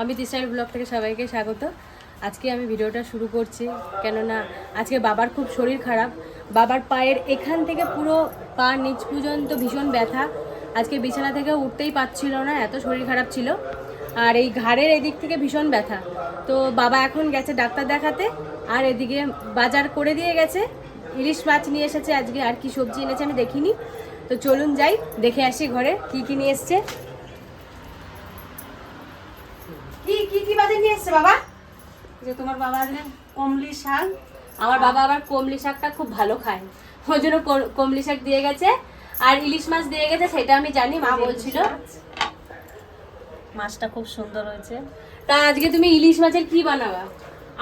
Amit Israel blog থেকে সবাইকে স্বাগত। আজকে আমি ভিডিওটা শুরু করছি, কেননা আজকে বাবার খুব শরীর খারাপ। বাবার পায়ের এখান থেকে পুরো পা নিচ পর্যন্ত ভীষণ ব্যথা। আজকে বিছানা থেকে উঠতেই পারছিল না, এত শরীর খারাপ ছিল। আর এই ঘাড়ের এদিক থেকে ভীষণ ব্যথা। তো বাবা এখন গেছে ডাক্তার দেখাতে, আর এদিকে বাজার করে দিয়ে গেছে। ইলিশ মাছ নিয়ে এসেছে আজকে, আর কি সবজি এনেছে আমি দেখিনি। তো চলুন যাই, দেখে আসি ঘরে কি কি নিয়ে এসছে। কি বাজার নিয়ে এসছে বাবা? যে তোমার বাবা আজকে কমলি শাক আমার বাবা আবার কমলি শাকটা খুব ভালো খায়। ওই জন্য কমলি শাক দিয়ে গেছে আর ইলিশ মাছ দিয়ে গেছে সেটা আমি জানি মা বলছিল। মাছটা খুব সুন্দর হয়েছে। তা আজকে তুমি ইলিশ মাছের কি বানাবা?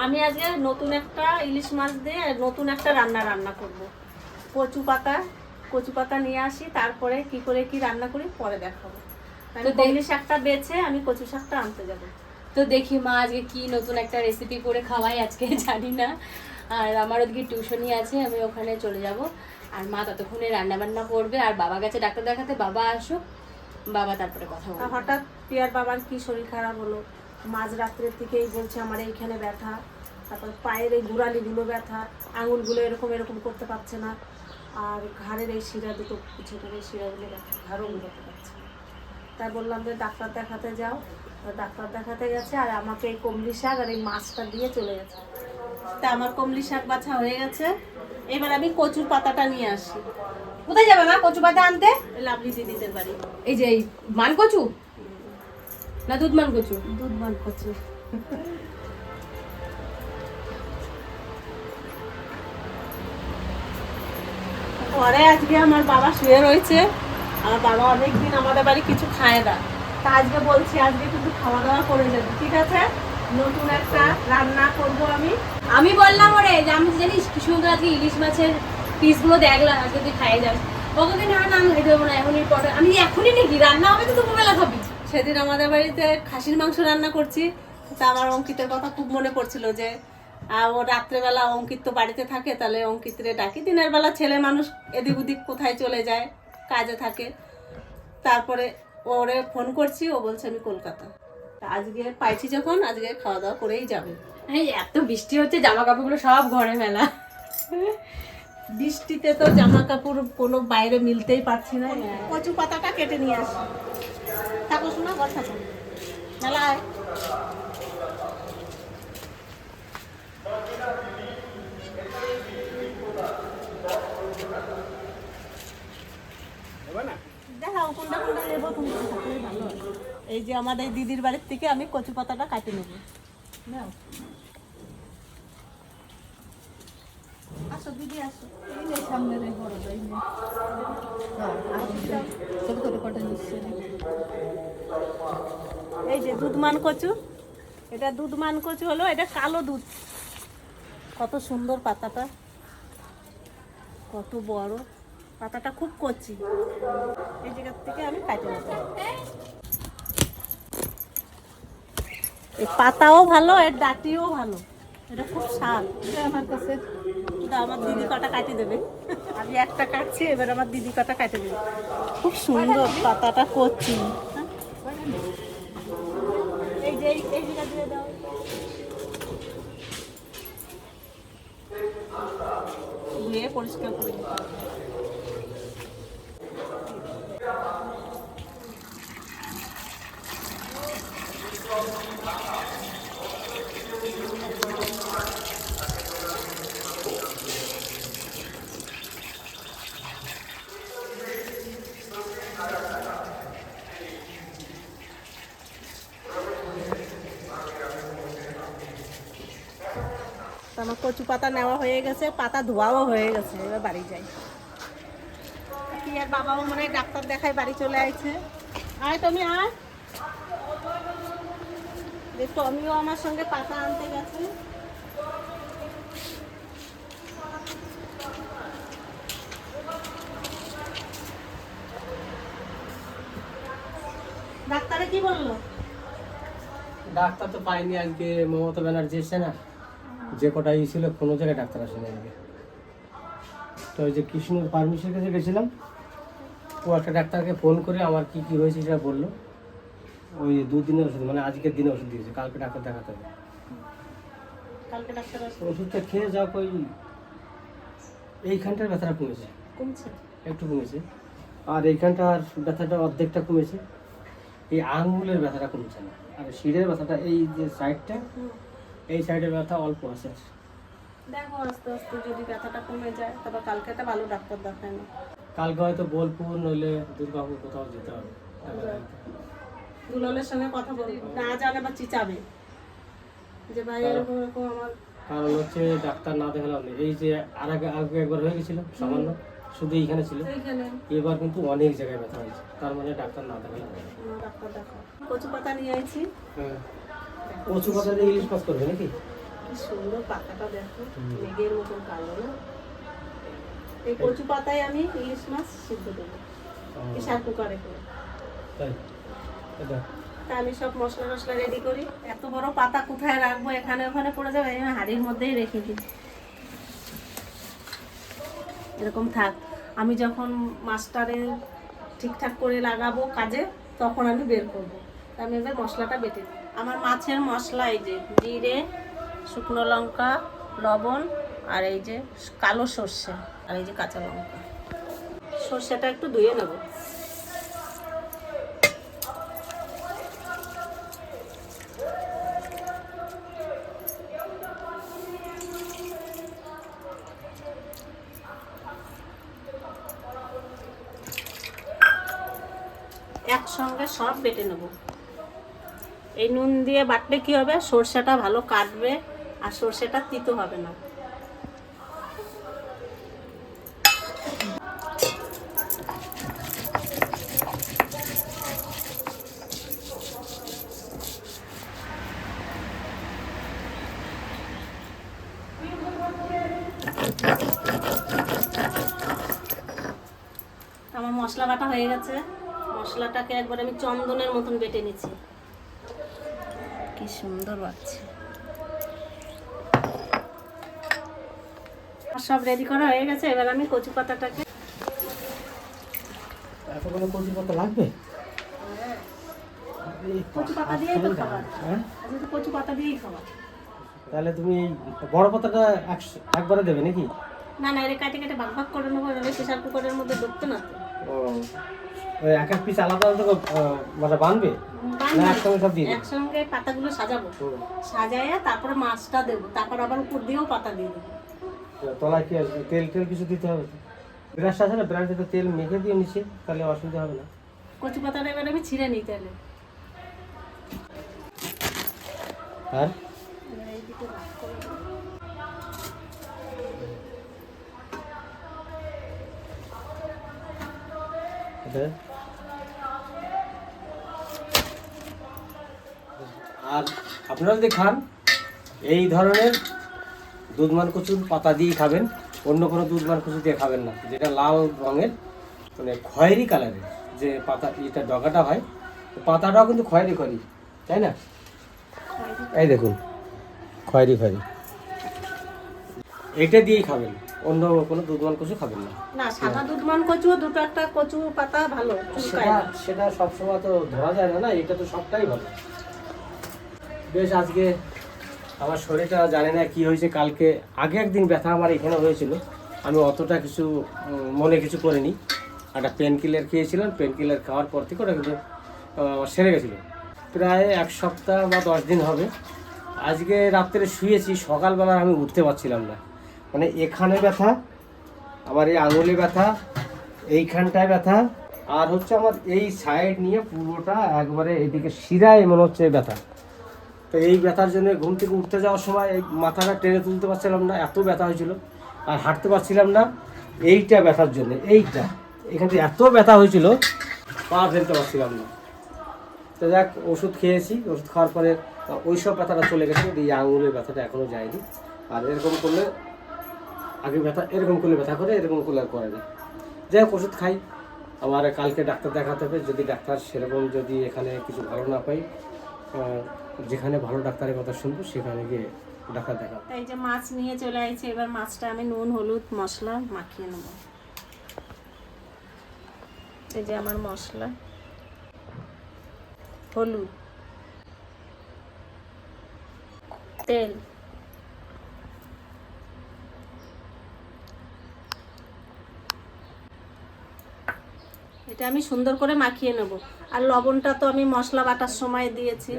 আমি আজকে নতুন একটা ইলিশ মাছ দিয়ে নতুন একটা রান্না রান্না করব। কচু পাতা কচু পাতা নিয়ে আসি তারপরে কি করে কি রান্না করি পরে দেখাবো। শাকটা বেছে আমি কচু শাকটা আনতে যাব। তো দেখি মা আজকে কি নতুন একটা রেসিপি করে খাওয়াই আজকে জানি না। আর আমার ওদিকে টিউশনই আছে, আমি ওখানে চলে যাব। আর মা ততক্ষণে রান্না বান্না করবে, আর বাবা গেছে ডাক্তার দেখাতে বাবা আসুক, বাবা তারপরে কথা বলবে। হঠাৎ পিয়ার বাবার কি শরীর খারাপ হলো? মাঝ রাত্রের থেকেই বলছে আমার এইখানে ব্যথা, তারপর পায়ের এই গুড়ালিগুলো ব্যথা, আঙুলগুলো এরকম এরকম করতে পারছে না। আর ঘাড়ের এই শিরা দুটো, পিছনের এই শিরাগুলো ব্যথা, ঘাড়ও করতে পারছে তাই বললাম যে ডাক্তার দেখাতে যাও ডাক্তার দেখাতে গেছে আর আমাকে এই কমলি শাক আর এই মাছটা দিয়ে চলে গেছে। তা আমার কমলি শাক বাছা হয়ে গেছে। এবার আমি কচুর পাতাটা নিয়ে আসি। কোথায় যাবে মা কচু পাতা আনতে? লাভলি দিদিদের বাড়ি। এই যে এই মান কচু? না দুধ মান কচু? দুধ মান কচু। পরে আজকে আমার বাবা শুয়ে রয়েছে। আমার বাবা অনেকদিন আমাদের বাড়ি কিছু খায় না। তা আজকে বলছি, আজকে কিন্তু খাওয়া দাওয়া করে যাবে, ঠিক আছে? নতুন একটা রান্না করব আমি। আমি বললাম ওরে যে আমি জানিস কি সুন্দর আজকে ইলিশ মাছের পিসগুলো দেখলাম, আজকে তুই খাই যাস। ওকে না না আমি খাইতে পারব না, এখনই পরে। আমি এখনই নাকি রান্না হবে তো দুপুরবেলা খাবি। সেদিন আমাদের বাড়িতে খাসির মাংস রান্না করছি। তা আমার অঙ্কিতের কথা খুব মনে পড়ছিল যে ও রাত্রেবেলা অঙ্কিত তো বাড়িতে থাকে, তাহলে অঙ্কিতরে ডাকি। দিনের বেলা ছেলে মানুষ এদিক ওদিক কোথায় চলে যায়, কাজে থাকে। তারপরে ওরে ফোন করছি ও বলছে আমি কলকাতা। আজকে পাইছি যখন আজকে খাওয়া দাওয়া করেই যাবে। এই এত বৃষ্টি হচ্ছে জামা কাপড়গুলো সব ঘরে মেলা। বৃষ্টিতে তো জামা কাপড় কোনো বাইরে মিলতেই পারছি না। কচু পাতাটা কেটে নিয়ে আসি। থাকো শোনা ঘর থাকো মেলায় দেখাও কোনটা কোনটা নেব তুমি থাকলেই ভালো হয়। এই যে আমাদের দিদির বাড়ির থেকে আমি কচু পাতাটা কাটে নেব। আসো দিদি, আসো। সামনে এই যে দুধমান কচু, এটা দুধমান কচু হলো, এটা কালো দুধ। কত সুন্দর পাতাটা। কত বড়। পাতাটা খুব কচি। এই জায়গা থেকে আমি কাটে নেব এই পাতাও ভালো এর ডাটিও ভালো। এটা খুব স্বাদ। আমার কাছে আমার দিদি কটা দেবে। আমি একটা কাটছি, এবার আমার দিদি কটা কাটে দেবে। খুব সুন্দর পাতাটা করছি। পরিষ্কার করে আমার কচু পাতা নেওয়া হয়ে গেছে, পাতা ধোয়াও হয়ে গেছে, এবার বাড়ি যাই। কি আর বাবাও মনে ডাক্তার দেখায় বাড়ি চলে আইছে। আয় তুমি আয়। আমিও আমার সঙ্গে পাতা আনতে গেছে। ডাক্তারে কি বলল? ডাক্তার তো পাইনি আজকে, মমতা ব্যানার্জি এসছে না। যে কটা ই ছিল কোনো জায়গায় ডাক্তার আসেনি আজকে। তো ওই যে কৃষ্ণর পারমিশন কাছে গেছিলাম ও একটা ডাক্তারকে ফোন করে আমার কি কি হয়েছে সেটা বলল। ওই দুদিনের ওষুধ মানে আজকের দিনে ওষুধ দিয়েছে কালকে ডাক্তার দেখাতে হবে। কালকে ডাক্তার ওষুধটা খেয়ে যাও ওই এইখানটার ব্যথাটা কমেছে। কমছে? একটু কমেছে। আর এইখানটার ব্যথাটা অর্ধেকটা কমেছে। এই আঙুলের ব্যথাটা কমছে না। আর শিরের ব্যথাটা এই যে সাইডটা। এই সাইডে ব্যথা অল্প আছে। দেখো আস্তে আস্তে যদি ব্যথাটা কমে যায় তবে কালকে একটা ভালো ডাক্তার দেখায় না কালকে হয়তো বোলপুর নইলে দুর্গাপুর কোথাও যেতে হবে। দুলালের সঙ্গে কথা বলি না জানে বা চিচাবে। যে ভাই এরকম এরকম আমার কারণ হচ্ছে ডাক্তার না দেখালাম। এই যে আর আগে আগে একবার হয়ে গেছিল সামান্য। শুধু এইখানে ছিল। এবার কিন্তু অনেক জায়গায় ব্যথা হয়েছে। তার মানে ডাক্তার না দেখালাম ডাক্তার দেখো কচু পাতা নিয়ে আইছি। হ্যাঁ। কচু পাতা দিয়ে ইলিশ মাছ করবে নাকি? কি সুন্দর পাতাটা দেখো মেঘের মতন কালো না? এই কচু পাতায় আমি ইলিশ মাছ সিদ্ধ দেবো প্রেশার কুকারে করে। তাই? তা আমি সব মশলা টশলা রেডি করি। এত বড় পাতা কোথায় রাখব? এখানে ওখানে পড়ে যাবে আমি হাড়ির মধ্যেই রেখে দিই। এরকম থাক। আমি যখন মাস্টারে ঠিকঠাক করে লাগাবো কাজে তখন আমি বের করব। আমি এবার মশলাটা বেটে দিই। আমার মাছের মশলা, এই যে জিরে, শুকনো লঙ্কা, লবণ, আর এই যে কালো সর্ষে, আর এই যে কাঁচা লঙ্কা। সর্ষেটা একটু ধুয়ে নেব। একসঙ্গে সব বেটে নেব। এই নুন দিয়ে বাটলে কি হবে? সর্ষেটা ভালো কাটবে আর সর্ষেটা তিতো হবে না। আমার মশলা বাটা হয়ে গেছে। মশলাটাকে একবার আমি চন্দনের মতন বেটে নিচ্ছি। কি সুন্দর বাচ্ছে সব রেডি করা হয়ে গেছে এবার আমি কচু পাতাটাকে এত কোনো কচু পাতা লাগবে? কচু পাতা দিয়েই তো খাবার। হ্যাঁ? আজকে তো কচু পাতা দিয়েই খাবার। তাহলে তুমি বড় পাতাটা একবারে দেবে নাকি? না না এটা কাটে কেটে ভাগ ভাগ করে নেব নাহলে প্রেশার কুকারের মধ্যে ঢুকতো না। তো ও ওই এক এক পিস আলাদা আলাদা করে, মানে বানবে? বান না একসঙ্গে সব দিয়ে একসঙ্গে পাতাগুলো সাজাবো। হুম। সাজাইয়া তারপরে মাছটা দেবো। তারপর আবার উপর দিয়েও পাতা দিয়ে দেবো। তলায় কি আসবে তেল টেল কিছু দিতে হবে? তো ব্রাশ আছে না? ব্রাশে তেল মেখে দিয়ে নিচে তাহলে অসুবিধা হবে না। কচু পাতাটা এবার আমি ছিঁড়ে নিই তাহলে। আর? এবার এইদিকে ভাগ করে দেবো। এটা আর আপনারা যদি খান এই ধরনের দুধমান কচুর পাতা দিয়েই খাবেন অন্য কোনো দুধমান কচু দিয়ে খাবেন না। যেটা লাল রঙের মানে খয়েরি কালারের যে পাতা এটা ডগাটা হয় পাতাটাও কিন্তু খয়েরি খয়েরি তাই না? এই দেখুন খয়েরি খয়েরি। এটা দিয়েই খাবেন অন্য কোনো দুধমান কচু খাবেন না। না সাদা দুধমান কচু দুটো একটা কচু পাতা ভালো সেটা সেটা সবসময় তো ধরা যায় না না? এটা তো সবটাই ভালো। বেশ, আজকে আমার শরীরটা জানি না কি হয়েছে, কালকে আগে একদিন ব্যথা আমার এখানে হয়েছিল। আমি অতটা কিছু মনে কিছু করিনি। একটা পেন কিলার খেয়েছিলাম পেন কিলার খাওয়ার পর থেকে ওটা কিন্তু সেরে গেছিল। প্রায় এক সপ্তাহ বা দশ দিন হবে। আজকে রাত্রে শুয়েছি সকালবেলা আমি উঠতে পারছিলাম না। মানে এখানে ব্যথা, আমার এই আঙুলে ব্যথা, এইখানটায় ব্যথা, আর হচ্ছে আমার এই সাইড নিয়ে পুরোটা একবারে এদিকে শিরায় মনে হচ্ছে ব্যথা। তো এই ব্যথার জন্য ঘুম থেকে উঠতে যাওয়ার সময় এই মাথাটা টেনে তুলতে পারছিলাম না, এত ব্যথা হয়েছিল আর হাঁটতে পারছিলাম না। এইটা ব্যথার জন্য, এইটা। এখান এত ব্যথা হয়েছিল, পা ফেলতে পারছিলাম না। তো যাক, ওষুধ খেয়েছি, ওষুধ খাওয়ার পরে ওই সব ব্যথাটা চলে গেছে, এই আঙুলের ব্যথাটা এখনও যায়নি। আর এরকম করলে আগে ব্যথা, এরকম করলে ব্যথা করে, এরকম করলে আর করে না। যাই হোক, ওষুধ খাই। আবার কালকে ডাক্তার দেখাতে হবে, যদি ডাক্তার সেরকম যদি এখানে কিছু ভালো না পাই যেখানে ভালো ডাক্তারের কথা শুনব, সেখানে গিয়ে ডাক্তার দেখাবো। এই যে মাছ নিয়ে চলে আসছে এবার মাছটা আমি নুন, হলুদ, মশলা মাখিয়ে নেব। এই যে আমার মশলা। হলুদ। তেল। এটা আমি সুন্দর করে মাখিয়ে নেব। আর লবণটা তো আমি মশলা বাটার সময় দিয়েছি।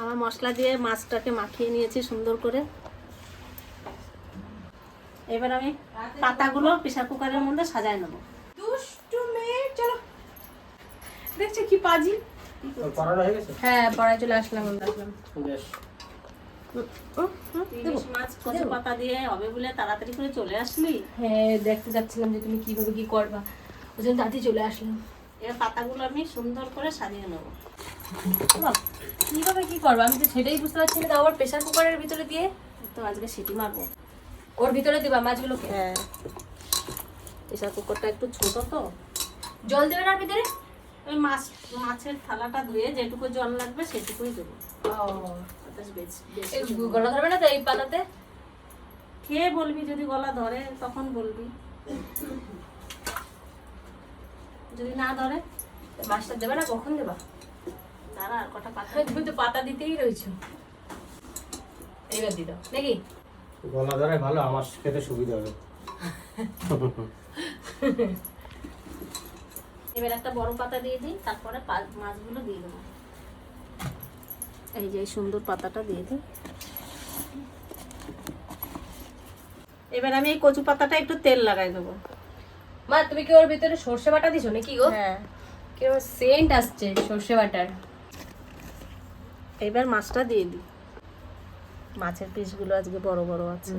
আমার মশলা দিয়ে মাছটাকে মাখিয়ে নিয়েছি সুন্দর করে। এবার আমি পাতাগুলো প্রেশার কুকারের মধ্যে সাজায় নেব। দুষ্টু মেয়ে চলো। দেখছ কি পাজি। হয়ে পড়ায় চলে আসলাম আসলাম। পাতা দিয়ে হবে বলে তাড়াতাড়ি করে চলে আসলি? হ্যাঁ দেখতে যাচ্ছিলাম যে তুমি কীভাবে কি করবা। ওই জন্য তাড়াতাড়ি চলে আসলাম। এবার পাতাগুলো আমি সুন্দর করে সাজিয়ে নেব। কীভাবে কি করবা? আমি তো সেটাই বুঝতে পারছি না। আবার প্রেশার কুকারের ভিতরে দিয়ে? তো আজকে সিটি মারবো। ওর ভিতরে দিবা মাছগুলোকে? হ্যাঁ। প্রেশার কুকারটা একটু ছোট তো। জল দেবে না ভিতরে? ওই মাছ মাছের থালাটা ধুয়ে যেটুকু জল লাগবে সেটুকুই দেবো। বেশ বেশ। বেশ গলা ধরবে না তো এই পাতাতে? খেয়ে বলবি যদি গলা ধরে তখন বলবি। যদি না ধরে মাছটা দেবে না কখন দেবা? তারা আর কটা পাতা তুমি তো পাতা দিতেই রয়েছো। এইবার দি দাও নাকি গলা ধরে ভালো আমার খেতে সুবিধা হবে। এবার একটা বড় পাতা দিয়ে দিই তারপরে মাছগুলো দিয়ে দেবো। এই যে এই সুন্দর পাতাটা দিয়ে দিই। এবার আমি এই কচু পাতাটা একটু তেল লাগাই দেবো। মা তুমি কি ওর ভিতরে সর্ষে বাটা দিছো নাকি গো? হ্যাঁ। কেমন সেন্ট আসছে সর্ষে বাটার। এবার মাছটা দিয়ে দিই মাছের পিসগুলো আজকে বড় বড় আছে।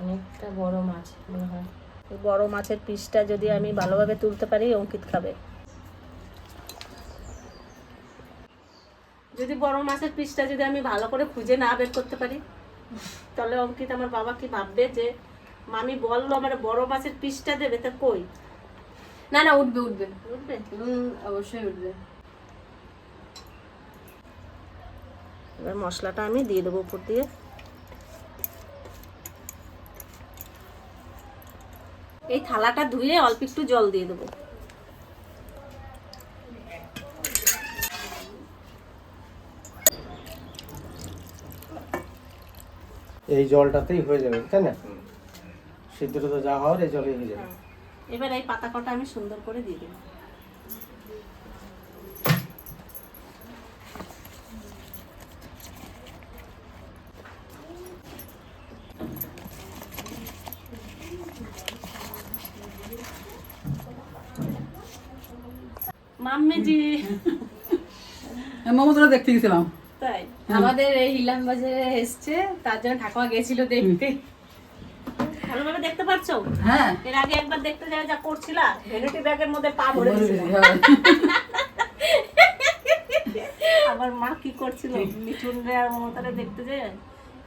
অনেকটা বড় মাছ মনে হয়। বড় মাছের পিসটা যদি আমি ভালোভাবে তুলতে পারি অঙ্কিত খাবে। যদি বড় মাছের পিসটা যদি আমি ভালো করে খুঁজে না বের করতে পারি তাহলে অঙ্কিত আমার বাবা কি ভাববে যে মামি বলল আমার বড় মাছের পিসটা দেবে তা কই? না না উঠবে উঠবে। বুঝবে হুম অবশ্যই উঠবে। এবার মশলাটা আমি দিয়ে দেবো উপর দিয়ে। এই থালাটা ধুয়ে অল্প একটু জল দিয়ে দেবো। এই জলটাতেই হয়ে যাবে তাই না? সিদ্ধটা তো যা হওয়ার এই জলেই হয়ে যাবে। এবার এই পাতা কটা আমি সুন্দর করে দিয়ে দেবো। মাম্মিজি মমতারা দেখতে গেছিলাম। তাই। আমাদের এই হিলাম বাজারে এসছে তার জন্য ঠাকুমা গেছিল দেখতে। ভালোভাবে দেখতে পাচ্ছো হ্যাঁ। এর আগে একবার দেখতে যাওয়া যা করছিলা ভ্যানিটি ব্যাগের মধ্যে পা ভরে হ্যাঁ। আমার মা কি করছিল? মিঠুন রে আর মমতারে দেখতে যে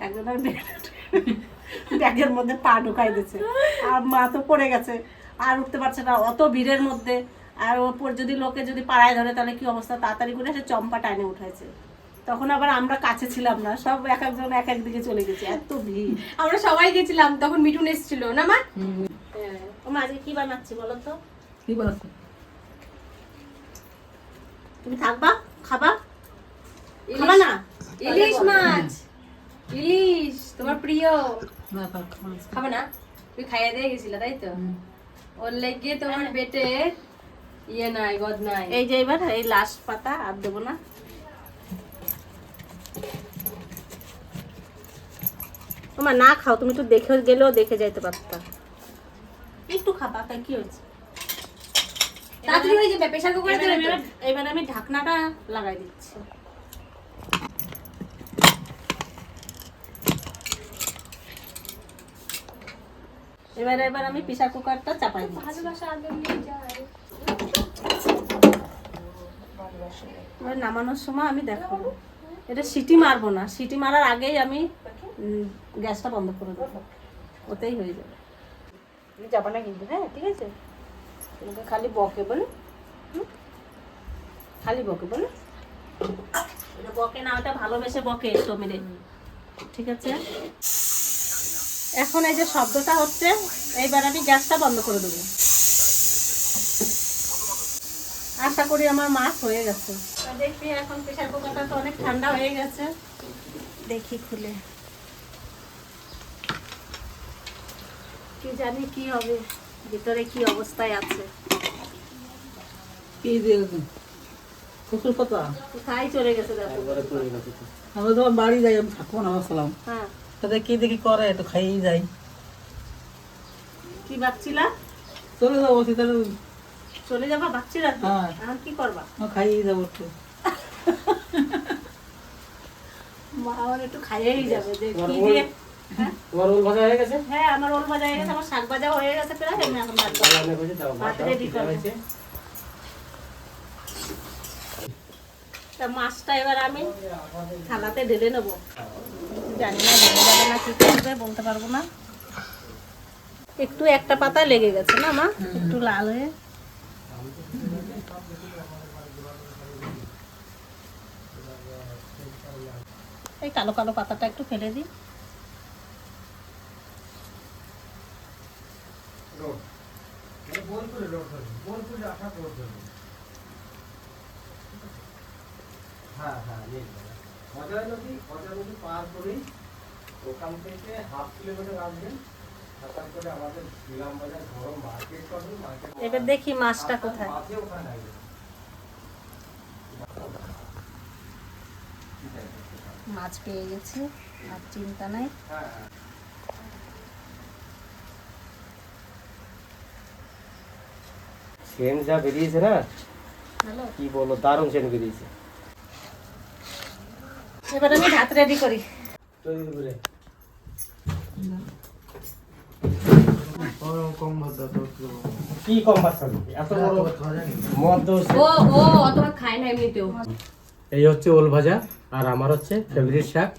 একজনের ব্যাগের মধ্যে পা ঢুকাই দিয়েছে। আর মা তো পড়ে গেছে আর উঠতে পারছে না অত ভিড়ের মধ্যে। আর ওপর যদি লোকে যদি পাড়ায় ধরে তাহলে কি অবস্থা? তাড়াতাড়ি করে সে চম্পা টাইনে উঠাইছে। তখন আবার আমরা কাছে ছিলাম না সব এক একজন এক এক দিকে চলে গেছে এত ভিড়। আমরা সবাই গেছিলাম তখন মিঠুন এসেছিল না মা? ও মা আজকে কি বানাচ্ছি বলো তো? কি বলছো তুমি থাকবা? খাবা? খাবা না? ইলিশ মাছ। ইলিশ তোমার প্রিয়। খাবে না? তুই খাইয়ে দিয়ে গেছিলা তাই তো? ওর লেগে তোমার পেটে ইয়ে নাই গদ নাই। এই যে এবার এই লাস্ট পাতা আর দেবো না। তোমার না খাও তুমি একটু দেখে গেলেও দেখে যাইতে পারতা। একটু খাবা তাই কি হয়েছে? তাড়াতাড়ি হয়ে যাবে প্রেশার কুকারে এবার দেবে আমি- এবার আমি ঢাকনাটা লাগাই দিচ্ছি। এবার এবার আমি প্রেসার কুকারটা চাপাই দিচ্ছি। ভালোবাসা আদর নিয়ে যায়। এবার নামানোর সময় আমি দেখাবো। এটা সিটি মারবো না। সিটি মারার আগেই আমি গ্যাসটা বন্ধ করে দেবো। ওতেই হয়ে যাবে। তুমি যাবা না কিন্তু হ্যাঁ ঠিক আছে? তোমাকে খালি বকে বলে। খালি বকে বলে। এটা বকে না ওটা ভালোবেসে বকে টমিরে ঠিক আছে? এখন এই যে শব্দটা হচ্ছে এইবার আমি গ্যাসটা বন্ধ করে দেবো। আশা করি আমার মাছ হয়ে গেছে। দেখি এখন প্রেশার কুকারটা তো অনেক ঠান্ডা হয়ে গেছে। দেখি খুলে। কি জানি কি হবে ভিতরে কি অবস্থায় আছে। কি দিয়ে কোথায় চলে গেছে দেখো। একবারে পড়ে গেছে তো। আমি তোমার বাড়ি যাই আমি থাকব না ভাবছিলাম হ্যাঁ। কি দেখি করে একটু খাইয়েই যাই। কি ভাবছিলা? চলে যাব চলে যাবা তো? হ্যাঁ। কি করবা? খাইয়েই যাব একটু। মা আমার একটু খাইয়েই যাবে যে কি দিয়ে হ্যাঁ? তোমার ওল ভাজা হয়ে গেছে? হ্যাঁ আমার ওল ভাজা হয়ে গেছে আমার শাক ভাজা হয়ে গেছে প্রায় আমি এখন ভাত ভাত? তা মাছটা এবার আমি থালাতে ঢেলে নেব। জানি না ঢেলে যাবে না কি করবে বলতে পারব না। একটু একটা পাতা লেগে গেছে না মা? একটু লাল হয়ে এই কালো কালো পাতাটা একটু ফেলে দিই। হ্যাঁ, হ্যাঁ, নদী, মজার নদী পার করেই ওখান থেকে হাফ কিলোমিটার আসবেন। এবার দেখি মাছটা কোথায়। মাছ পেয়ে গেছি আর চিন্তা নাই। হ্যাঁ হ্যাঁ সেন যা বেরিয়েছে না? কি বলো দারুণ সেন বেরিয়েছে। এবার আমি ভাত রেডি করি। কি কম বাচ্চা এত বড় মদ ও ও অত খায় না এমনিতেও। এই হচ্ছে ওল ভাজা আর আমার হচ্ছে ফেভারিট শাক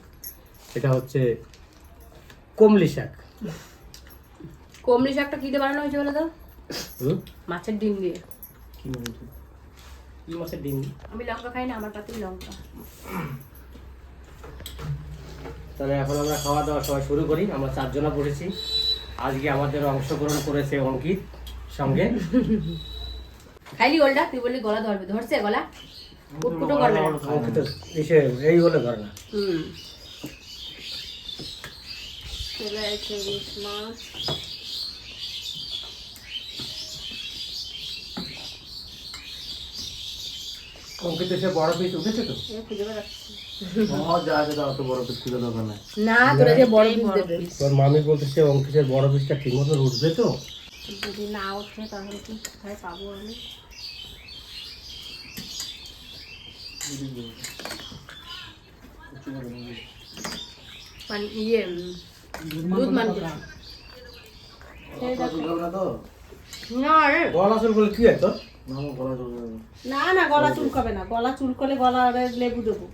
এটা হচ্ছে কমলি শাক। কমলি শাকটা কি দিয়ে বানানো হয়েছে বলে তো? হুম? মাছের ডিম দিয়ে। কি মাছের ডিম? আমি লঙ্কা খাই না আমার পাতেই লঙ্কা। তাহলে এখন আমরা খাওয়া দাওয়া সবাই শুরু করি আমরা চারজনা পড়েছি আজকে আমাদের অংশগ্রহণ করেছে অঙ্কিত সঙ্গে। খাইলি ওলটা? তুই বললি গলা ধরবে ধরছে গলা? উটপুটো করবে না। অঙ্কিত এসে এই বলে ধরে না। হুম। চলে এসে ইলিশ মাছ অঙ্কিত এসে বড় পিস উঠেছে তো এ খুঁজে বেড়াচ্ছি না। তোরা যে বড় পিস দেবে। তোর মামি বলতেছে অঙ্কিতের বড় পিসটা ঠিক মতো উঠবে তো? যদি না ওঠে তাহলে কি কোথায় পাবো আমি? মানে ইয়ে দুধ না রে গলা চুল বলে কি হয় তোর? না না গলা চুলকাবে না। গলা চুলকলে গলা লেবু দেবো।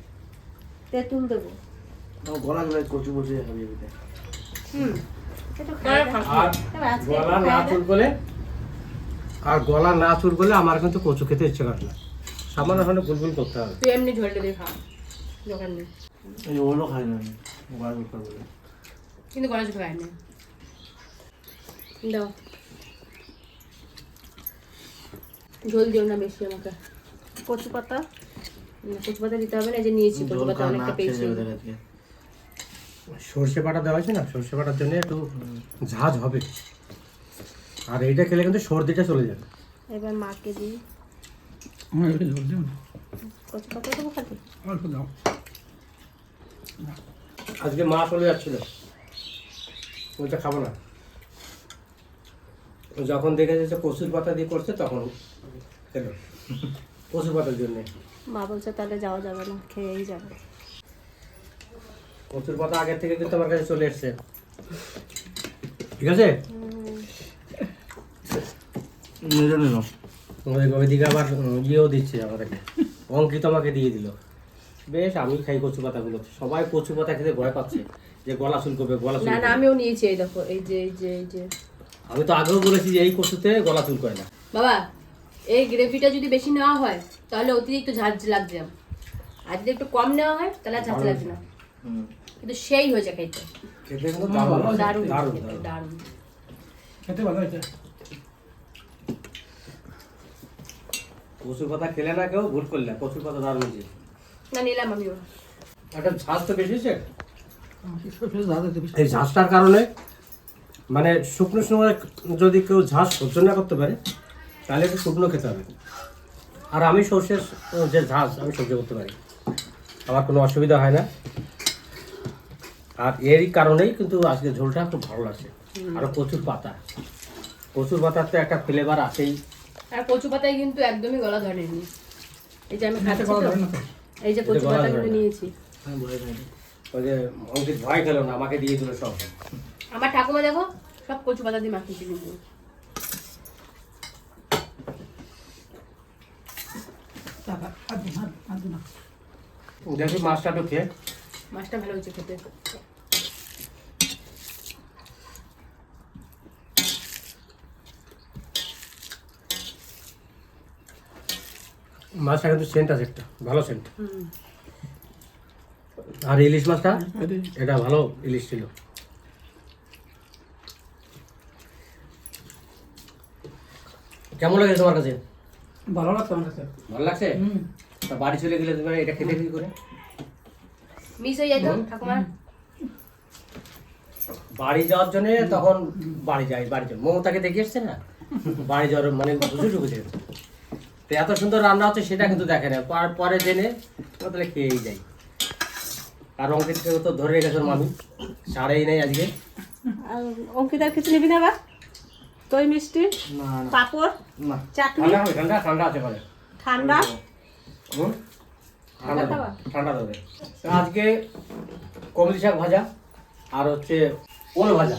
তেঁতুল দেবো। আর এবার গলা না খাই দেখ। চুল করলে আর গলা না চুল করলে আমার কিন্তু কচু খেতে ইচ্ছে করে না। সামান্য ওখানে গুলগুল করতে হবে। তুই এমনি ঝোলটা দিয়ে খা। দোকান নেই। কিন্তু গলা চুল খায় না। দাও। ঝোল দিও না বেশি আমাকে। কচু পাতা? না, কচু পাতা দিতে হবে না এই যে নিয়েছি কচু পাতা অনেকটা পেয়েছি। সর্ষে বাটা দেওয়া আছে না সর্ষে বাটার জন্য একটু ঝাঁজ হবে। আর এইটা খেলে কিন্তু সর্দিটা চলে যাবে। এবার মাকে দিই। আমার একটু জল দিও না কচু পাতা দেবো খালি অল্প দাও আজকে মা চলে যাচ্ছিল ওইটা খাব না ও যখন দেখেছে যে কচুর পাতা দিয়ে করছে তখন খেলো কচুর পাতার জন্য মা বলছে তাহলে যাওয়া যাবে না খেয়েই যাবে কচুর পাতা আগের থেকে কিন্তু আমার কাছে চলে এসছে ঠিক আছে ওই- ওইদিকে আবার ইয়েও দিচ্ছে আমাদেরকে। অঙ্কিত আমাকে দিয়ে দিল। বেশ আমি খাই কচু পাতাগুলো সবাই কচু পাতা খেতে ভয় পাচ্ছে যে গলা চুলকবে গলা না না আমিও নিয়েছি এই দেখো এই যে এই যে এই যে। আমি তো আগেও বলেছি যে এই কচুতে গলা চুল করে না। বাবা এই গ্রেভিটা যদি বেশি নেওয়া হয় তাহলে অতিরিক্ত ঝাঁঝ লাগছে আর যদি একটু কম নেওয়া হয় তাহলে আর ঝাঁঝ লাগছে না। কিন্তু সেই হয়েছে খেতে। খেতে কিন্তু দারুণ খেতে, দারুণ। দারুণ। খেতে ভালো হয়েছে। কচুর পাতা খেলে না কেউ ভুল করলে কচুর পাতা দারুণ হয়েছে। না নিলাম আমিও একটা ঝাঁজ তো বেশি দেবে এই ঝাঁজটার কারণে মানে শুকনো সময় যদি কেউ ঝাঁজ সহ্য না করতে পারে তাহলে একটু শুকনো খেতে হবে। আর আমি সর্ষের যে ঝাঁজ আমি সহ্য করতে পারি। আমার কোনো অসুবিধা হয় না। আর এরই কারণেই কিন্তু আজকে ঝোলটা খুব ভালো লাগছে। আর প্রচুর পাতা। প্রচুর পাতার তো একটা ফ্লেভার আছেই। আর কচু পাতায় কিন্তু একদমই গলা ধরেনি। এই যে আমি খাচ্ছি করা তো ধরে না তো? এই যে কচু পাতা কিন্তু নিয়েছি। ওই যে অঙ্কিত ভয় খেলো না আমাকে দিয়ে দিল সব। আমার ঠাকুমা দেখো সব কচু পাতা দিয়ে মাখিয়েছি কিন্তু। দেখি মাছটা একটু খেয়ে। মাছটা ভালো হয়েছে খেতে। মাছটা কিন্তু সেন্ট আছে একটা ভালো সেন্ট আর ইলিশ মাছটা এটা ভালো ইলিশ ছিল। কেমন লাগে তোমার কাছে? ভালো লাগতো আমার কাছে। ভালো লাগছে? তা বাড়ি চলে গেলে তুমি এটা খেতে কি করে। মিস হয়ে যায় তো ঠাকুমা? বাড়ি যাওয়ার জন্য তখন বাড়ি যাই বাড়ি যাই। মমতাকে দেখে এসছে না? বাড়ি যাওয়ার মানে বুঝে ঢুকেছে। তো এত সুন্দর রান্না হচ্ছে সেটা কিন্তু দেখে না পরে জেনে তাহলে খেয়েই যাই। আর অঙ্কিতকে তো ধরে রেখেছে মামি। ছাড়েই নেই আজকে। অঙ্কিত আর কিছু নিবি না বা? দই মিষ্টি পাঁপড় চাটনি। ঠান্ডা ঠান্ডা আছে পরে ঠান্ডা? ঠান্ডা দেবে, আজকে কমলি শাক ভাজা আর হচ্ছে ওল ভাজা।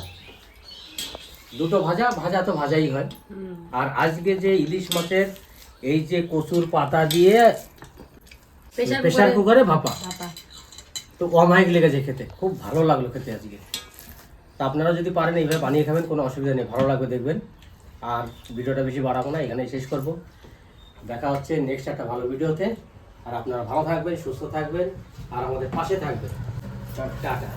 দুটো ভাজা ভাজা তো ভাজাই হয়। আর আজকে যে ইলিশ মাছের এই যে কচুর পাতা দিয়ে প্রেসার কুকারে ভাপা। তো অমায়িক লেগেছে খেতে। খুব ভালো লাগল খেতে আজকে। তা আপনারা যদি পারেন এইভাবে বানিয়ে খাবেন কোনো অসুবিধা নেই ভালো লাগবে দেখবেন। আর ভিডিওটা বেশি বাড়াবো না এখানেই শেষ করব। দেখা হচ্ছে নেক্সট একটা ভালো ভিডিওতে। আর আপনারা ভালো থাকবেন সুস্থ থাকবেন আর আমাদের পাশে থাকবেন। টাটা।